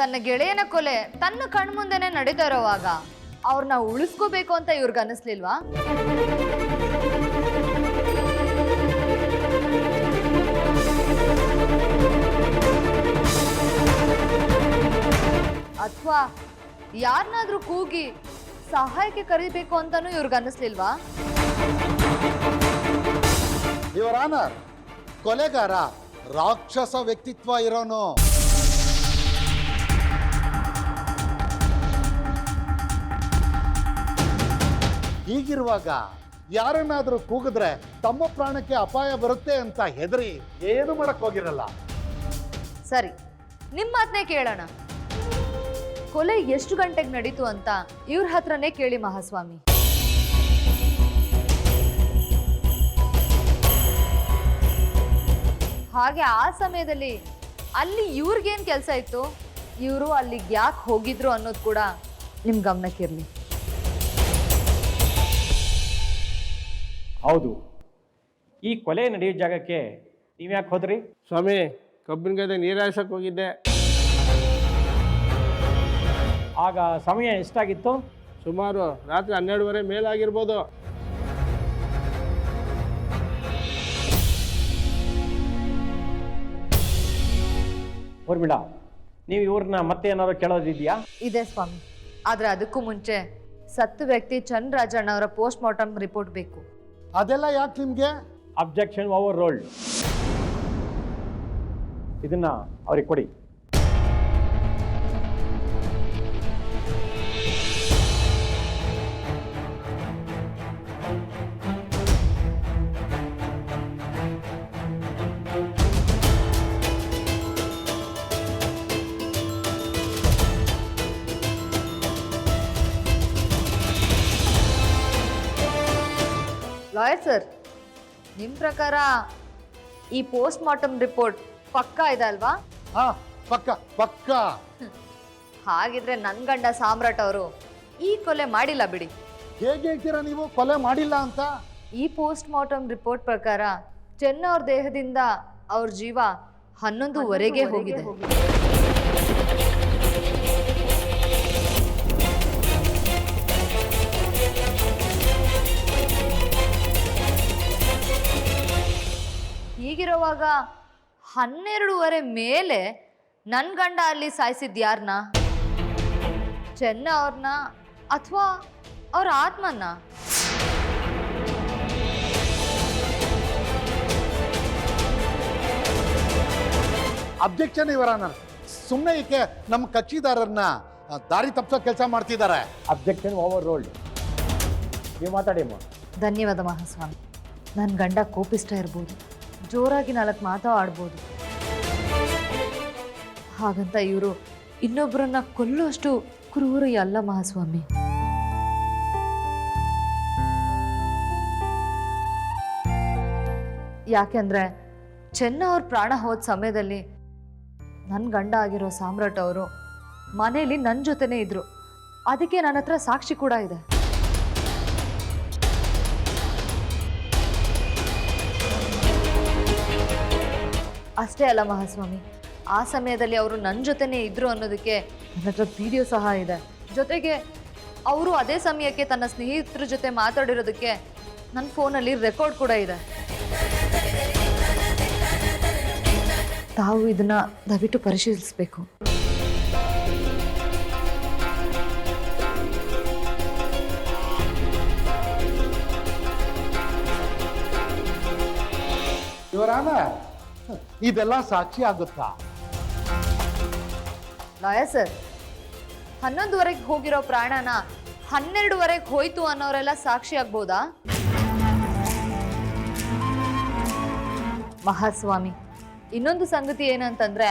ತನ್ನ ಗೆಳೆಯನ ಕೊಲೆ ತನ್ನ ಕಣ್ಮುಂದೆನೆ ನಡೀತಾ ಇರೋವಾಗ ಅವ್ರನ್ನ ಉಳಿಸ್ಕೋಬೇಕು ಅಂತ ಇವ್ರಿಗೆ ಅನಿಸ್ಲಿಲ್ವಾ? ಅಥವಾ ಯಾರನ್ನಾದ್ರೂ ಕೂಗಿ ಸಹಾಯಕ್ಕೆ ಕರೀಬೇಕು ಅಂತಾನೂ ಇವ್ರಿಗೆ ಅನಿಸ್ಲಿಲ್ವಾ? ಇವರ ಕೊಲೆಗಾರ ರಾಕ್ಷಸ ವ್ಯಕ್ತಿತ್ವ ಇರೋನು. ಹೀಗಿರುವಾಗ ಯಾರನ್ನಾದರೂ ಕೂಗಿದ್ರೆ ತಮ್ಮ ಪ್ರಾಣಕ್ಕೆ ಅಪಾಯ ಬರುತ್ತೆ ಅಂತ ಹೆದರಿ ಏನು ಮಾಡಕ್ ಹೋಗಿರಲ್ಲ. ಸರಿ ನಿಮ್ಮ ಮಾತನ್ನೇ ಕೇಳೋಣ. ಕೊಲೆ ಎಷ್ಟು ಗಂಟೆಗೆ ನಡೀತು ಅಂತ ಇವ್ರ ಹತ್ರನೇ ಕೇಳಿ ಮಹಾಸ್ವಾಮಿ. ಹಾಗೆ ಆ ಸಮಯದಲ್ಲಿ ಅಲ್ಲಿ ಇವ್ರಿಗೇನು ಕೆಲಸ ಇತ್ತು? ಇವರು ಅಲ್ಲಿಗೆ ಯಾಕೆ ಹೋಗಿದ್ರು ಅನ್ನೋದು ಕೂಡ ನಿಮ್ಮ ಗಮನಕ್ಕಿರಲಿ. ಹೌದು. ಈ ಕೊಲೆ ನಡೆಯೋ ಜಾಗಕ್ಕೆ ನೀವು ಯಾಕೆ ಹೋದ್ರಿ? ಸ್ವಾಮಿ ಕಬ್ಬಿನ ಗದ್ದೆ ನೀರು ಹಾಯ್ಸಕ್ಕೆ ಹೋಗಿದ್ದೆ. ಆಗ ಸಮಯ ಎಷ್ಟಾಗಿತ್ತು? ಸುಮಾರು ರಾತ್ರಿ ಹನ್ನೆರಡುವರೆ ಮೇಲಾಗಿರ್ಬೋದು. ಊರ್ಮಿಳ ನೀವು ಇವ್ರನ್ನ ಮತ್ತೆ ಏನಾದ್ರು ಕೇಳೋದಿದೆಯಾ? ಇದೆ ಸ್ವಾಮಿ. ಆದ್ರೆ ಅದಕ್ಕೂ ಮುಂಚೆ ಸತ್ತು ವ್ಯಕ್ತಿ ಚಂದ್ರಾಜಣ್ಣ ಅವರ ಪೋಸ್ಟ್ ಮಾರ್ಟಮ್ ರಿಪೋರ್ಟ್ ಬೇಕು. ಅದೆಲ್ಲ ಯಾಕೆ ನಿಮಗೆ? ಅಬ್ಜೆಕ್ಷನ್ ಓವರ್ ರೋಲ್ಡ್ ಇದನ್ನ ಅವ್ರಿಗೆ ಕೊಡಿ. ಸರ್ ನಿಮ್ಮ ಪ್ರಕಾರ ಈ ಪೋಸ್ಟ್ ಮಾರ್ಟಮ್ ರಿಪೋರ್ಟ್ ಪಕ್ಕಾ ಇದೆ ಅಲ್ವಾ? ಹಾ ಪಕ್ಕ ಪಕ್ಕ. ಹಾಗಿದ್ರೆ ನನ್ನ ಗಂಡ ಸಾಮ್ರಾಟ್ ಅವರು ಈ ಕೊಲೆ ಮಾಡಿಲ್ಲ ಬಿಡಿ. ಹೇಗೆ ಹೇಳ್ತೀರಾ ನೀವು? ಕೊಲೆ ಮಾಡಿಲ್ಲ ಅಂತ? ಈ ಪೋಸ್ಟ್ ಮಾರ್ಟಮ್ ರಿಪೋರ್ಟ್ ಪ್ರಕಾರ ಚೆನ್ನವ್ರ ದೇಹದಿಂದ ಅವ್ರ ಜೀವ ಹನ್ನೊಂದುವರೆಗೆ ಹೋಗಿದೆ. ಹೀಗಿರುವಾಗ ಹನ್ನೆರಡೂವರೆ ಮೇಲೆ ನನ್ನ ಗಂಡ ಅಲ್ಲಿ ಸಾಯಿಸಿದ್ ಯಾರನ್ನ ಚೆನ್ನ ಅವ್ರನ್ನ ಅಥವಾ ಅವ್ರ ಆತ್ಮನ್ನ? ಅಬ್ಜೆಕ್ಷನ್ ಇವರ ಸುಮ್ಮನೆ ಈಕೆ ನಮ್ಮ ಕಕ್ಷಿದಾರರನ್ನ ದಾರಿ ತಪ್ಪಿಸೋ ಕೆಲಸ ಮಾಡ್ತಿದ್ದಾರೆ ಅಬ್ಜೆಕ್ಷನ್ ಓವರ್ ರೋಲ್ಡ್. ನೀವು ಮಾತಾಡಿ ಧನ್ಯವಾದ ಮಹಾಸ್ವಾಮಿ. ನನ್ನ ಗಂಡ ಕೋಪಿಸ್ತಾ ಇರ್ಬೋದು. ಜೋರಾಗಿ ನಾಲ್ಕು ಮಾತು ಆಡ್ಬೋದು. ಹಾಗಂತ ಇವರು ಇನ್ನೊಬ್ಬರನ್ನ ಕೊಲ್ಲುವಷ್ಟು ಕ್ರೂರು ಅಲ್ಲ ಮಹಾಸ್ವಾಮಿ. ಯಾಕೆಂದ್ರೆ ಚೆನ್ನ ಅವ್ರ ಪ್ರಾಣ ಹೋದ ಸಮಯದಲ್ಲಿ ನನ್ನ ಗಂಡ ಆಗಿರೋ ಸಾಮ್ರಾಟ್ ಅವರು ಮನೆಯಲ್ಲಿ ನನ್ನ ಜೊತೆನೇ ಇದ್ರು. ಅದಕ್ಕೆ ನನ್ನ ಹತ್ರ ಸಾಕ್ಷಿ ಕೂಡ ಇದೆ. ಅಷ್ಟೇ ಅಲ್ಲ ಮಹಾಸ್ವಾಮಿ. ಆ ಸಮಯದಲ್ಲಿ ಅವರು ನನ್ನ ಜೊತೆನೇ ಇದ್ರು ಅನ್ನೋದಕ್ಕೆ ನನ್ನ ಹತ್ರ ವಿಡಿಯೋ ಸಹ ಇದೆ. ಜೊತೆಗೆ ಅವರು ಅದೇ ಸಮಯಕ್ಕೆ ತನ್ನ ಸ್ನೇಹಿತರ ಜೊತೆ ಮಾತಾಡಿರೋದಕ್ಕೆ ನನ್ನ ಫೋನಲ್ಲಿ ರೆಕಾರ್ಡ್ ಕೂಡ ಇದೆ. ತಾವು ಇದನ್ನ ದಯವಿಟ್ಟು ಪರಿಶೀಲಿಸಬೇಕು. ಇವರಾನ ಇದೆಲ್ಲ ಸಾಕ್ಷಿ ಆಗುತ್ತಾ? ಲಾಯರ್ ಸರ್, ಹನ್ನೊಂದುವರೆಗೆ ಹೋಗಿರೋ ಪ್ರಾಣನ ಹನ್ನೆರಡುವರೆಗೆ ಹೋಯ್ತು ಅನ್ನೋರೆಲ್ಲ ಸಾಕ್ಷಿ ಆಗ್ಬೋದಾ? ಮಹಾಸ್ವಾಮಿ, ಇನ್ನೊಂದು ಸಂಗತಿ ಏನಂತಂದ್ರೆ,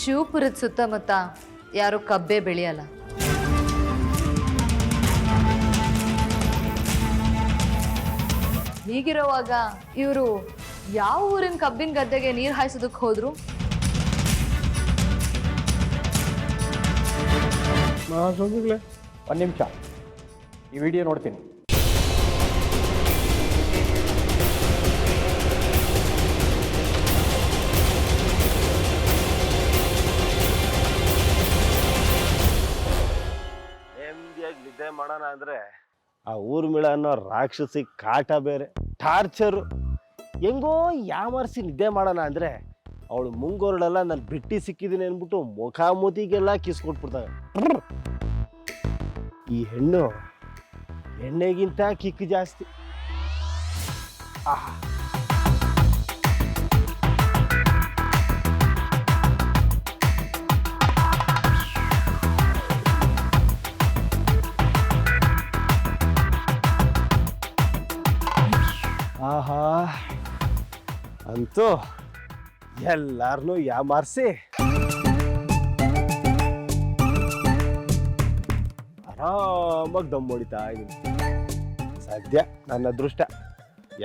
ಶಿವಪುರದ ಸುತ್ತಮುತ್ತ ಯಾರು ಕಬ್ಬೆ ಬೆಳೆಯಲ್ಲ. ಹೀಗಿರುವಾಗ ಇವರು ಯಾವ ಊರಿನ ಕಬ್ಬಿನ ಗದ್ದೆಗೆ ನೀರು ಹಾಯಿಸೋದಕ್ಕೆ ಹೋದ್ರು? ಒಂದು ನಿಮಿಷ. ಈ ವಿಡಿಯೋ ನೋಡ್ತೀನಿ. ನಿದ್ದೆ ಮಾಡೋಣ ಅಂದ್ರೆ ಆ ಊರ್ಮಿಳ ಅನ್ನೋ ರಾಕ್ಷಸಿ ಕಾಟ ಬೇರೆ. ಟಾರ್ಚರ್ ಹೆಂಗೋ ಯಾಮರ್ಸಿ ನಿದ್ದೆ ಮಾಡೋಣ ಅಂದರೆ ಅವಳು ಮುಂಗೋರಳೆಲ್ಲ ನಾನು ಬಿಟ್ಟಿ ಸಿಕ್ಕಿದ್ದೀನಿ ಅಂದ್ಬಿಟ್ಟು ಮುಖ ಮೂತಿಗೆಲ್ಲ ಕಿಸ್ ಕೊಟ್ಬಿಡ್ತಾಳೆ ಈ ಹೆಣ್ಣು ಎಣ್ಣೆಗಿಂತ ಕಿಕ್ ಜಾಸ್ತಿ. ಆಹಾ. ಅಂತೂ ಎಲ್ಲಾರನ್ನೂ ಯಾಮಾರಿಸಿ. ಆರಾಮಾಗಿ ದಮ್ ಹೊಡಿತಾ ಇದ್ದೀನಿ ಸದ್ಯ ನನ್ನ ಅದೃಷ್ಟ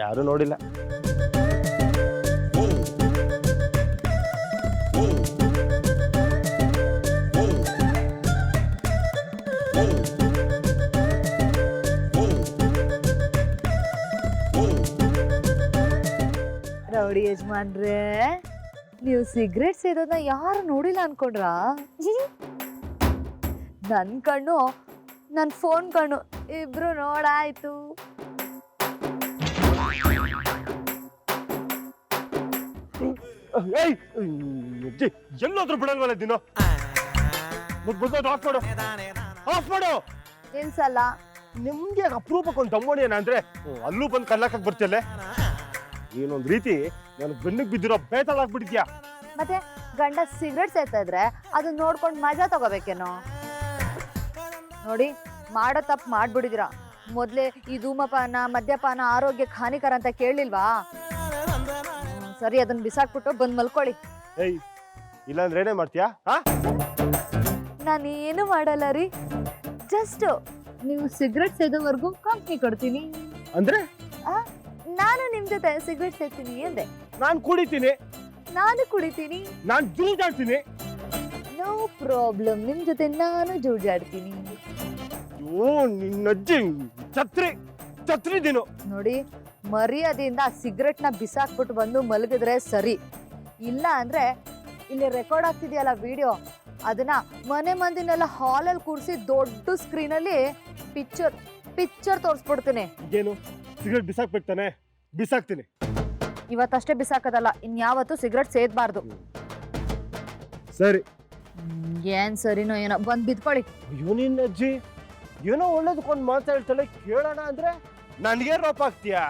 ಯಾರೂ ನೋಡಿಲ್ಲ. ರೌಡಿ ಯಜಮಾನ್ರೆ ನೀವು ಸಿಗರೇಟ್ ಸೇದೋದನ್ನ ಯಾರು ನೋಡಿಲ್ಲ ಅನ್ಕೊಂಡ್ರಾ? ನನ್ನ ಕಣ್ಣು ನನ್ನ ಫೋನ್ ಕಣ್ಣು ಇಬ್ರು ನೋಡಾಯ್ತು. ಎಲ್ಲೋದ್ರೂ ಬಿಡಲ್ವಲ್ಲ ದಿನ? ಆಫ್ ಮಾಡು. ಆಫ್ ಮಾಡು. ನಿಲ್ಸಲ್ಲ ನಿಮ್ಗೆ ಅಪರೂಪಕ್ಕೊಂದು ಒಂದು ಏನಂದ್ರೆ ಅಲ್ಲೂ ಬಂದು ಕಲ್ಲಾಕಕ್ ಬರ್ತಿಯಲ್ಲೇ? ಏನೊಂದ್ ರೀತಿ ನಾನು ಬೆನ್ನಿಗೆ ಬಿದ್ದಿರೋ ಬೇತಾಳ ಆಗ್ಬಿಟ್ಟಿದ್ಯಾ? ಮತ್ತೆ ಗಂಡ ಸಿಗರೇಟ್ ಸೇತಾ ಇದ್ರೆ ಅದನ್ನ ನೋಡ್ಕೊಂಡು ಮಜಾ ತಗೋಬೇಕೇನೋ? ನೋಡಿ ಮಾಡೋ ತಪ್ಪು ಮಾಡ್ಬಿಡಿದಿರ. ಮೊದಲೇ ಈ ಧೂಮಪಾನ ಮದ್ಯಪಾನ ಆರೋಗ್ಯಕ್ಕೆ ಹಾನಿಕರ ಅಂತ ಕೇಳಿಲ್ವಾ? ಸರಿ ಅದನ್ನ ಬಿಸಾಕ್ಬಿಟ್ಟು ಬಂದ್ ಮಲ್ಕೊಳ್ಳಿ. ಏಯ್ ಇಲ್ಲಾಂದ್ರೆ ಏನೇ ಮಾಡ್ತೀಯಾ? ಹಾ? ನಾನೇನು ಮಾಡಲ್ಲ ರೀ. ಜಸ್ಟ್ ನೀವು ಸಿಗರೇಟ್ ಸೇದೋವರೆಗೂ ಕಂಪ್ನಿ ಕೊಡ್ತೀನಿ. ಅಂದ್ರೆ? ನಾನು ನಿಮ್ ಜೊತೆ ಸಿಗರೇಟ್ ಸೇರ್ತೀನಿ ಅಂದೆ ನಾನು ಕುಡಿತೀನಿ. ನಾನು ಕುಡಿತೀನಿ. ನಾನು ಜೂಜಾಡ್ತೀನಿ. ನೋ ಪ್ರಾಬ್ಲಮ್ ನಿಮ್ ಜೊತೆ ನಾನು ಜೂಜಾಡ್ತೀನಿ. ನಿನ್ನ ಅಜ್ಜಿ ಛತ್ರಿ ಛತ್ರಿ ದಿನ. ನೋಡಿ ಮರ್ಯಾದೆಯಿಂದ ಆ ಸಿಗರೆಟ್ನ ಬಿಸಾಕ್ಬಿಟ್ಟು ಬಂದು ಮಲಗಿದ್ರೆ ಸರಿ. ಇಲ್ಲ ಅಂದ್ರೆ ಇಲ್ಲಿ ರೆಕಾರ್ಡ್ ಆಗ್ತಿದೆಯಲ್ಲ ವಿಡಿಯೋ ಅದನ್ನ ಮನೆ ಮಂದಿನೆಲ್ಲ ಹಾಲಲ್ಲಿ ಕೂರಿಸಿ ದೊಡ್ಡ ಸ್ಕ್ರೀನಲ್ಲಿ ಪಿಕ್ಚರ್ ಪಿಕ್ಚರ್ ತೋರಿಸ್ಬಿಡ್ತೀನಿ. ಏನು? ಸಿಗರೇಟ್ ಬಿಸಾಕ್ಬೇಕು ಬಿಸಾಕ್ತೀನಿ. ಇವತ್ತಷ್ಟೇ ಬಿಸಾಕದಲ್ಲ ಇನ್ಯಾವತ್ತೂ ಸಿಗರೆಟ್ ಸೇದಬಾರ್ದು. ಸರಿ. ಏನ್ ಸರಿನೋ ಏನೋ ಬಂದ್ ಬಿದ್ಕೊಳ್ಳಿ ಅಯ್ಯೋ ನಿನ್ನ ಅಜ್ಜಿ ಏನೋ ಒಳ್ಳೇದಕ್ಕೊಂದು ಮಾತಾಡ್ತಾಳೆ ಕೇಳೋಣ ಅಂದ್ರೆ ನನಗೆ ರೋಪ್ ಆಗ್ತೀಯಾ?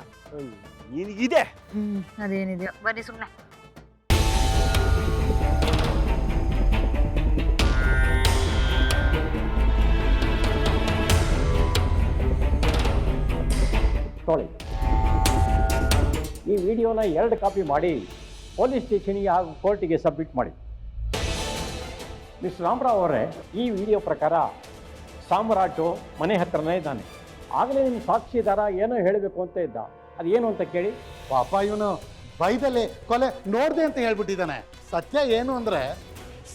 ನಿನಗಿದೆ. ಹ್ಮ್ ಅದೇನಿದೆಯೋ ಬನ್ನಿ ಸುಮ್ಮನೆ ತೊಳಿ. ಈ ವಿಡಿಯೋನ ಎರಡು ಕಾಪಿ ಮಾಡಿ ಪೊಲೀಸ್ ಸ್ಟೇಷನ್ಗೆ ಹಾಗೂ ಕೋರ್ಟಿಗೆ ಸಬ್ಮಿಟ್ ಮಾಡಿ. ಮಿಸ್ ರಾಮರಾವ್ ಅವರೇ, ಈ ವಿಡಿಯೋ ಪ್ರಕಾರ ಸಾಮ್ರಾಟು ಮನೆ ಹತ್ರನೇ ಇದ್ದಾನೆ. ಆಗಲೇ ನಿಮ್ಮ ಸಾಕ್ಷಿದಾರ ಏನೋ ಹೇಳಬೇಕು ಅಂತ ಇದ್ದ. ಅದೇನು ಅಂತ ಕೇಳಿ? ಪಾಪ ಇವನು ಬೈದಲ್ಲಿ ಕೊಲೆ ನೋಡ್ದೆ ಅಂತ ಹೇಳ್ಬಿಟ್ಟಿದ್ದಾನೆ. ಸತ್ಯ ಏನು ಅಂದರೆ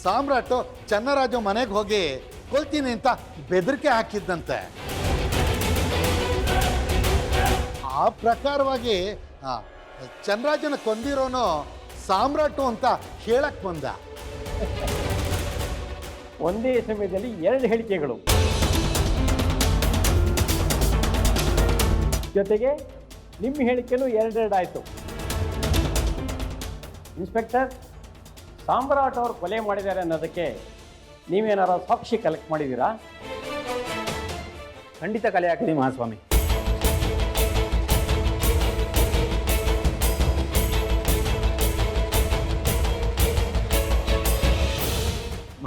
ಸಾಮ್ರಾಟು ಚನ್ನರಾಜು ಮನೆಗೆ ಹೋಗಿ ಕೊಲ್ತೀನಿ ಅಂತ ಬೆದರಿಕೆ ಹಾಕಿದ್ದಂತೆ. ಆ ಪ್ರಕಾರವಾಗಿ ಆ, ಚನ್ನರಾಜನ ಕೊಂದಿರೋನು ಸಾಮ್ರಾಟು ಅಂತ ಹೇಳಕ್ ಬಂದ. ಒಂದೇ ಸಮಯದಲ್ಲಿ ಎರಡು ಹೇಳಿಕೆಗಳು. ಜೊತೆಗೆ ನಿಮ್ಮ ಹೇಳಿಕೆನೂ ಎರಡೆರಡಾಯಿತು. ಇನ್ಸ್ಪೆಕ್ಟರ್ ಸಾಮ್ರಾಟ್ ಅವರು ಕೊಲೆ ಮಾಡಿದ್ದಾರೆ ಅನ್ನೋದಕ್ಕೆ ನೀವೇನಾರ ಸಾಕ್ಷಿ ಕಲೆಕ್ಟ್ ಮಾಡಿದ್ದೀರಾ? ಖಂಡಿತ ಕಲೆ ಹಾಕಿದೆ ಮಹಾಸ್ವಾಮಿ.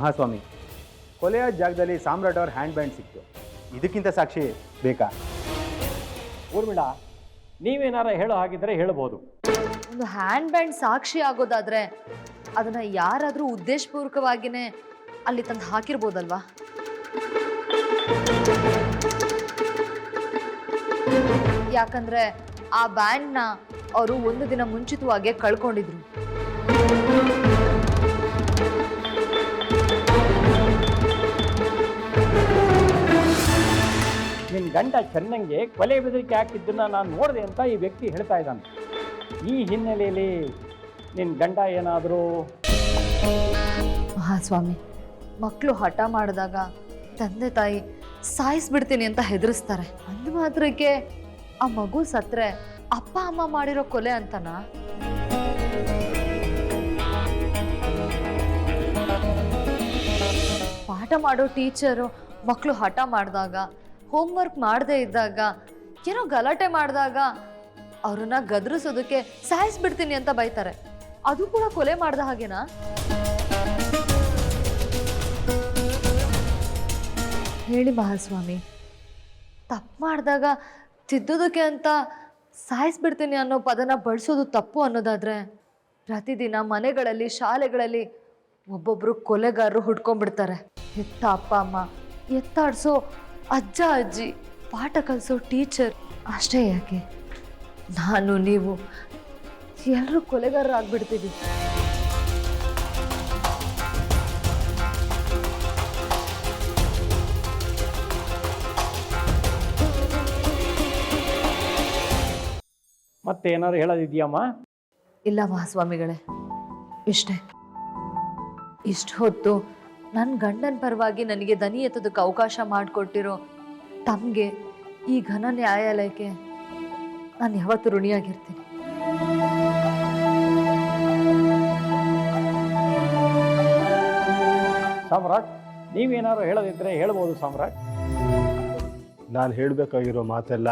ಮಹಾಸ್ವಾಮಿ. ಕೊಲೆಯ ಜಾಗದಲ್ಲಿ ಸಾಮ್ರಾಟ್ ಅವ್ರ ಹ್ಯಾಂಡ್ ಬ್ಯಾಂಡ್ ಸಿಕ್ತು. ಇದಕ್ಕಿಂತ ಸಾಕ್ಷಿ ಬೇಕಾ? ಊರ್ಮಿಳ ನೀವೇನಾರ ಹೇಳೋ ಹಾಗಿದ್ರೆ ಹೇಳ್ಬೋದು. ಒಂದು ಹ್ಯಾಂಡ್ ಬ್ಯಾಂಡ್ ಸಾಕ್ಷಿ ಆಗೋದಾದ್ರೆ ಅದನ್ನ ಯಾರಾದರೂ ಉದ್ದೇಶಪೂರ್ವಕವಾಗಿನೇ ಅಲ್ಲಿ ತಂದು ಹಾಕಿರ್ಬೋದಲ್ವಾ? ಯಾಕಂದ್ರೆ ಆ ಬ್ಯಾಂಡ್ನ ಅವರು ಒಂದು ದಿನ ಮುಂಚಿತವಾಗಿ ಕಳ್ಕೊಂಡಿದ್ರು. ನಿನ್ನ ಗಂಡ ಚೆನ್ನಂಗೆ ಕೊಲೆ ಬೆದರಿಕೆ ಹಾಕಿದ್ದನ್ನ ನಾನು ನೋಡಿದೆ ಅಂತ ಈ ವ್ಯಕ್ತಿ ಹೇಳ್ತಾ ಇದ್ದಾನೆ. ಈ ಹಿನ್ನೆಲೆಯಲ್ಲಿ ನಿನ್ನ ಗಂಡ ಏನಾದರೂ? ಮಹಾಸ್ವಾಮಿ ಮಕ್ಕಳು ಹಠ ಮಾಡಿದಾಗ ತಂದೆ ತಾಯಿ ಸಾಯಿಸ್ಬಿಡ್ತೀನಿ ಅಂತ ಹೆದರಿಸ್ತಾರೆ. ಅಂದ ಮಾತ್ರಕ್ಕೆ ಆ ಮಗು ಸತ್ರೆ ಅಪ್ಪ ಅಮ್ಮ ಮಾಡಿರೋ ಕೊಲೆ ಅಂತನಾ? ಪಾಠ ಮಾಡೋ ಟೀಚರು ಮಕ್ಕಳು ಹಠ ಮಾಡಿದಾಗ ಹೋಮ್ವರ್ಕ್ ಮಾಡದೇ ಇದ್ದಾಗ, ಏನೋ ಗಲಾಟೆ ಮಾಡಿದಾಗ ಅವ್ರನ್ನ ಗದರಿಸೋದಕ್ಕೆ ಸಾಯಿಸ್ಬಿಡ್ತೀನಿ ಅಂತ ಬೈತಾರೆ. ಅದು ಕೂಡ ಕೊಲೆ ಮಾಡಿದ ಹಾಗೇನಾ? ಹೇಳಿ ಮಹಾಸ್ವಾಮಿ. ತಪ್ಪು ಮಾಡಿದಾಗ ತಿದ್ದೋದಕ್ಕೆ ಅಂತ ಸಾಯಿಸ್ಬಿಡ್ತೀನಿ ಅನ್ನೋ ಪದನ ಬಳಸೋದು ತಪ್ಪು ಅನ್ನೋದಾದರೆ, ಪ್ರತಿದಿನ ಮನೆಗಳಲ್ಲಿ, ಶಾಲೆಗಳಲ್ಲಿ ಒಬ್ಬೊಬ್ಬರು ಕೊಲೆಗಾರರು ಹುಡ್ಕೊಂಡ್ಬಿಡ್ತಾರೆ. ಎತ್ತ ಅಪ್ಪ ಅಮ್ಮ, ಎತ್ತಾಡ್ಸೋ ಅಜ್ಜ ಅಜ್ಜಿ ಪಾಠ ಕಲಿಸೋ ಟೀಚರ್ ಅಷ್ಟೇ ಯಾಕೆ? ನಾನು ನೀವು ಎಲ್ಲರೂ ಕೊಲೆಗಾರರಾಗ್ಬಿಡ್ತೀವಿ. ಮತ್ತೆ ಏನಾದ್ರು ಹೇಳೋದಿದೆಯಮ್ಮ? ಇಲ್ಲ ಮಹಾಸ್ವಾಮಿಗಳೇ ಇಷ್ಟೇ. ಇಷ್ಟು ಹೊತ್ತು ನನ್ನ ಗಂಡನ ಪರವಾಗಿ ನನಗೆ ದನಿ ಎತ್ತೋದಕ್ಕೆ ಅವಕಾಶ ಮಾಡಿಕೊಟ್ಟಿರೋ ತಮಗೆ ಈ ಘನ ನ್ಯಾಯಾಲಯಕ್ಕೆ ನಾನು ಯಾವತ್ತು ಋಣಿಯಾಗಿರ್ತೀನಿ. ಸಾಮ್ರಾಟ್ ನೀವೇನಾದ್ರು ಹೇಳೋದಿದ್ರೆ ಹೇಳ್ಬೋದು ಸಾಮ್ರಾಟ್. ನಾನು ಹೇಳಬೇಕಾಗಿರೋ ಮಾತೆಲ್ಲ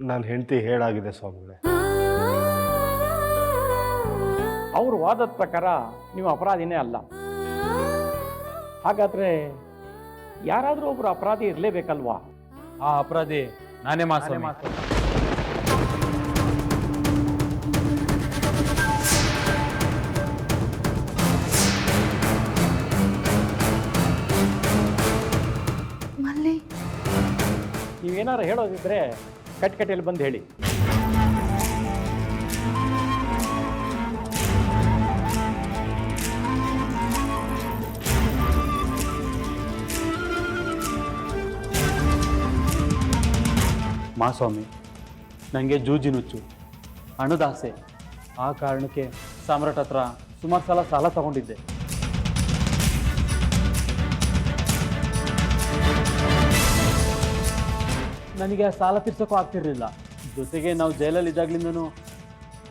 ನನ್ನ ಹೆಂಡತಿ ಹೇಳಾಗಿದೆ ಸ್ವಾಮಿಗಳೇ. ಅವ್ರ ವಾದದ ಪ್ರಕಾರ ನೀವು ಅಪರಾಧಿನೇ ಅಲ್ಲ. ಹಾಗಾದ್ರೆ ಯಾರಾದರೂ ಒಬ್ರು ಅಪರಾಧಿ ಇರಲೇಬೇಕಲ್ವಾ? ಆ ಅಪರಾಧಿ ನಾನೇ ಮಾಸ್ವಾಮಿ ಮಲ್ಲಿ. ನೀವೇನಾದ್ರು ಹೇಳೋದಿದ್ರೆ ಕಟ್ಕಟೆಯಲ್ಲಿ ಬಂದು ಹೇಳಿ. ಮಾಸ್ವಾಮಿ ನನಗೆ ಜೂಜಿನುಚ್ಚು ಹಣದಾಸೆ ಆ ಕಾರಣಕ್ಕೆ ಸಾಮ್ರಾಟ್ ಹತ್ರ ಸುಮಾರು ಸಲ ಸಾಲ ತಗೊಂಡಿದ್ದೆ. ನನಗೆ ಆ ಸಾಲ ತೀರ್ಸೋಕ್ಕೂ ಆಗ್ತಿರ್ಲಿಲ್ಲ. ಜೊತೆಗೆ ನಾವು ಜೈಲಲ್ಲಿ ಇದ್ದಾಗ್ಲಿಂದನೂ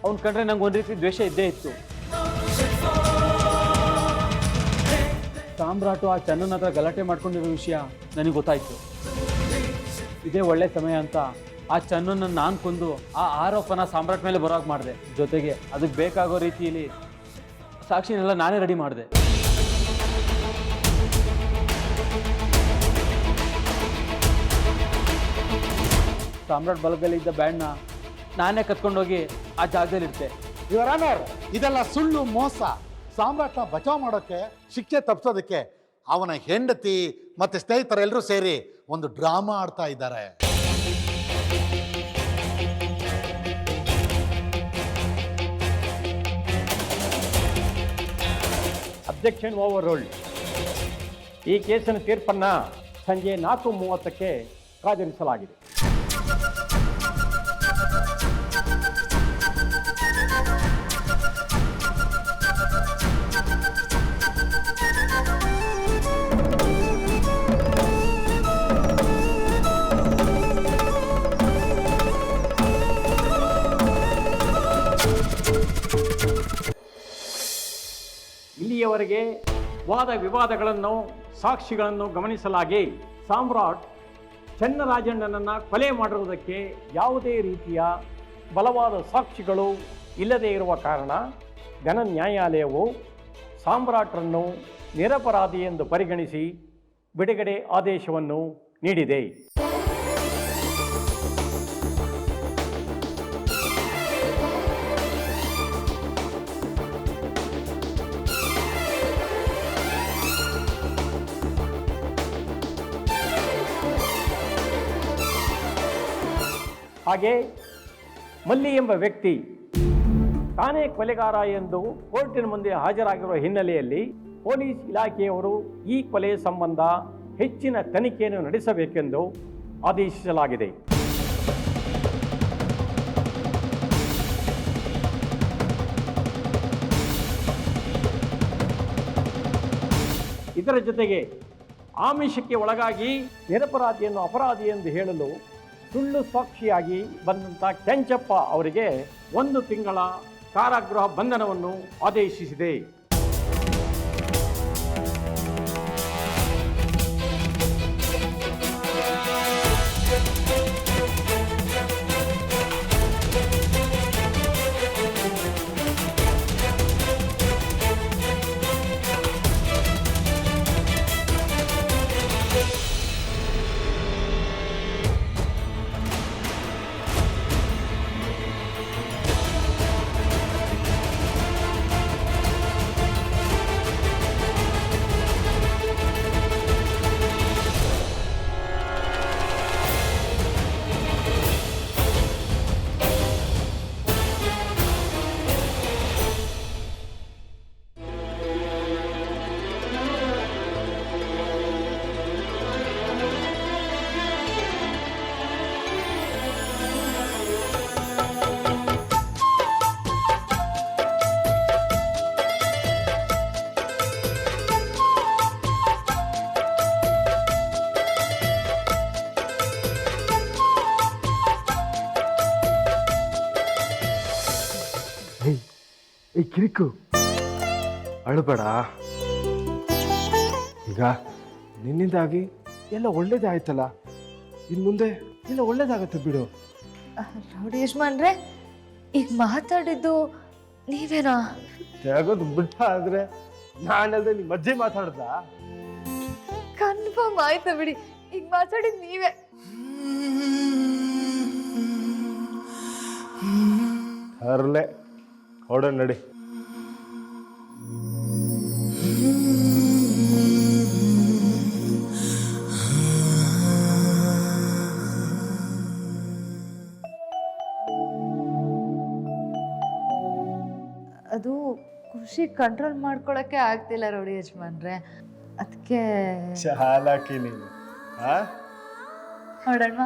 ಅವ್ನ ಕಂಡ್ರೆ ನಂಗೆ ಒಂದು ರೀತಿ ದ್ವೇಷ ಇದ್ದೇ ಇತ್ತು. ಸಾಮ್ರಾಟು ಆ ಚನ್ನನ ಹತ್ರ ಗಲಾಟೆ ಮಾಡ್ಕೊಂಡಿರೋ ವಿಷಯ ನನಗೆ ಗೊತ್ತಾಯ್ತು. ಇದೇ ಒಳ್ಳೆ ಸಮಯ ಅಂತ ಆ ಚನ್ನನ್ನು ನಾನು ಕೊಂದು ಆ ಆರೋಪನ ಸಾಮ್ರಾಟ್ ಮೇಲೆ ಬರೋಕೆ ಮಾಡಿದೆ. ಜೊತೆಗೆ ಅದಕ್ಕೆ ಬೇಕಾಗೋ ರೀತಿಯಲ್ಲಿ ಸಾಕ್ಷಿನೆಲ್ಲ ನಾನೇ ರೆಡಿ ಮಾಡಿದೆ. ಸಾಮ್ರಾಟ್ ಬಲಗಲ್ಲಿದ್ದ ಬ್ಯಾಂಡ್ನ ನಾನೇ ಕತ್ಕೊಂಡೋಗಿ ಆ ಜಾಗದಲ್ಲಿ ಇರ್ತೆ ಇವರ ಇದೆಲ್ಲ ಸುಳ್ಳು, ಮೋಸ. ಸಾಮ್ರಾಟ್ನ ಬಚಾವ್ ಮಾಡೋಕ್ಕೆ, ಶಿಕ್ಷೆ ತಪ್ಪಿಸೋದಕ್ಕೆ ಅವನ ಹೆಂಡತಿ ಮತ್ತೆ ಸ್ನೇಹಿತರೆಲ್ಲರೂ ಸೇರಿ ಒಂದು ಡ್ರಾಮಾ ಆಡ್ತಾ ಇದ್ದಾರೆ. ಅಬ್ಜೆಕ್ಷನ್ ಓವರ್ ರೋಲ್ಡ್ ಈ ಕೇಸಿನ ತೀರ್ಪನ್ನ ಸಂಜೆ ನಾಲ್ಕು ಮೂವತ್ತಕ್ಕೆ ಕಾದಿರಿಸಲಾಗಿದೆ ಇಲ್ಲಿಯವರೆಗೆ ವಾದ ವಿವಾದಗಳನ್ನು, ಸಾಕ್ಷಿಗಳನ್ನು ಗಮನಿಸಲಾಗಿ ಸಾಮ್ರಾಟ್ ಚನ್ನರಾಜಣ್ಣನನ್ನು ಕೊಲೆ ಮಾಡಿರುವುದಕ್ಕೆ ಯಾವುದೇ ರೀತಿಯ ಬಲವಾದ ಸಾಕ್ಷಿಗಳು ಇಲ್ಲದೇ ಇರುವ ಕಾರಣ ಘನ ನ್ಯಾಯಾಲಯವು ಸಾಮ್ರಾಟ್ರನ್ನು ನಿರಪರಾಧಿ ಎಂದು ಪರಿಗಣಿಸಿ ಬಿಡುಗಡೆ ಆದೇಶವನ್ನು ನೀಡಿದೆ. ಹಾಗೆ ಮಲ್ಲಿ ಎಂಬ ವ್ಯಕ್ತಿ ತಾನೇ ಕೊಲೆಗಾರ ಎಂದು ಕೋರ್ಟಿನ ಮುಂದೆ ಹಾಜರಾಗಿರುವ ಹಿನ್ನೆಲೆಯಲ್ಲಿ ಪೊಲೀಸ್ ಇಲಾಖೆಯವರು ಈ ಕೊಲೆ ಸಂಬಂಧ ಹೆಚ್ಚಿನ ತನಿಖೆಯನ್ನು ನಡೆಸಬೇಕೆಂದು ಆದೇಶಿಸಲಾಗಿದೆ. ಇದರ ಜೊತೆಗೆ ಆಮಿಷಕ್ಕೆ ಒಳಗಾಗಿ ನಿರಪರಾಧಿಯನ್ನು ಅಪರಾಧಿ ಎಂದು ಹೇಳಲು ಸುಳ್ಳು ಸಾಕ್ಷಿಯಾಗಿ ಬಂದಂಥ ಕೆಂಚಪ್ಪ ಅವರಿಗೆ ಒಂದು ತಿಂಗಳ ಕಾರಾಗೃಹ ಬಂಧನವನ್ನು ಆದೇಶಿಸಿದೆ. ಕಿರಿಕು ಅಳಬೇಡ. ಈಗ ನಿನ್ನಿಂದಾಗಿ ಎಲ್ಲ ಒಳ್ಳೇದೇ ಆಯ್ತಲ್ಲ ಇನ್ನು ಮುಂದೆ ಎಲ್ಲ ಒಳ್ಳೇದಾಗತ್ತೆ ಬಿಡು. ನೋಡಿ ಯಜಮಾನ್ರೆ ಈಗ ಮಾತಾಡಿದ್ದು ನೀವೇನಾ? ತೆಗೋದು ಬಿಟ್ಟ ಆದ್ರೆ ನಾನಲ್ದೆ ನಿಮ್ಮ ಅಜ್ಜಿ ಮಾತಾಡ್ದ? ಕನ್ಫರ್ಮ್ ಆಯ್ತು ಬಿಡಿ ಈಗ ಮಾತಾಡಿದ್ ನೀವೇ. ಅರ್ಲೆ ಹೊಡ ನಡಿ. ಅದು ಖುಷಿ ಕಂಟ್ರೋಲ್ ಮಾಡ್ಕೊಳಕ್ಕೆ ಆಗ್ತಿಲ್ಲ ನೋಡಿ ಯಜಮಾನ್ರೆ. ಅದಕ್ಕೆ ಚಾಲಾಕಿ ನೀನು ನೋಡೋಣ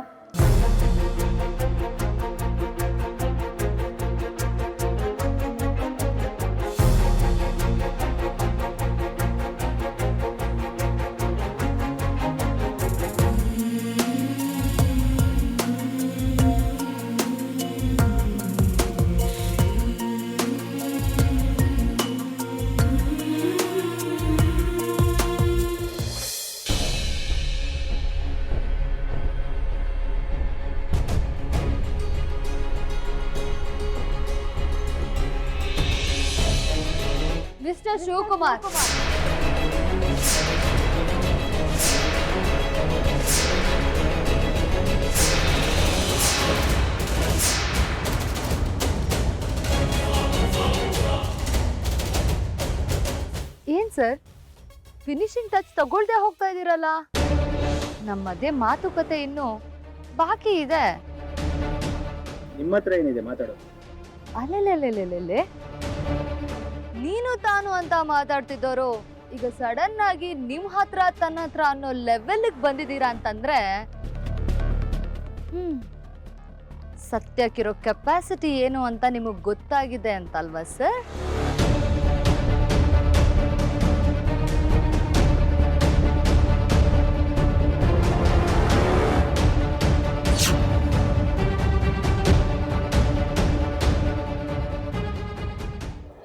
ಮಿಸ್ಟರ್ ಶಿವಕುಮಾರ್. ಏನ್ ಸರ್? ಫಿನಿಶಿಂಗ್ ಟಚ್ ತಗೊಳ್ದೆ ಹೋಗ್ತಾ ಇದೀರಲ್ಲ? ನಮ್ಮದೇ ಮಾತುಕತೆ ಇನ್ನು ಬಾಕಿ ಇದೆ. ನಿಮ್ಮ ಹತ್ರ ಏನಿದೆ ಮಾತಾಡೋದು? ಅಲೆಲೆಲೆಲೆಲೆ ನೀನು ತಾನು ಅಂತ ಮಾತಾಡ್ತಿದ್ದವರು ಈಗ ಸಡನ್ ಆಗಿ ನಿಮ್ ಹತ್ರ, ತನ್ನ ಹತ್ರ ಅನ್ನೋ ಲೆವೆಲ್ಗೆ ಬಂದಿದ್ದೀರಾ ಅಂತಂದ್ರೆ, ಹ್ಮ್, ಸತ್ಯಕ್ಕಿರೋ ಕೆಪಾಸಿಟಿ ಏನು ಅಂತ ನಿಮಗೆ ಗೊತ್ತಾಗಿದೆ ಅಂತಲ್ವಾ ಸರ್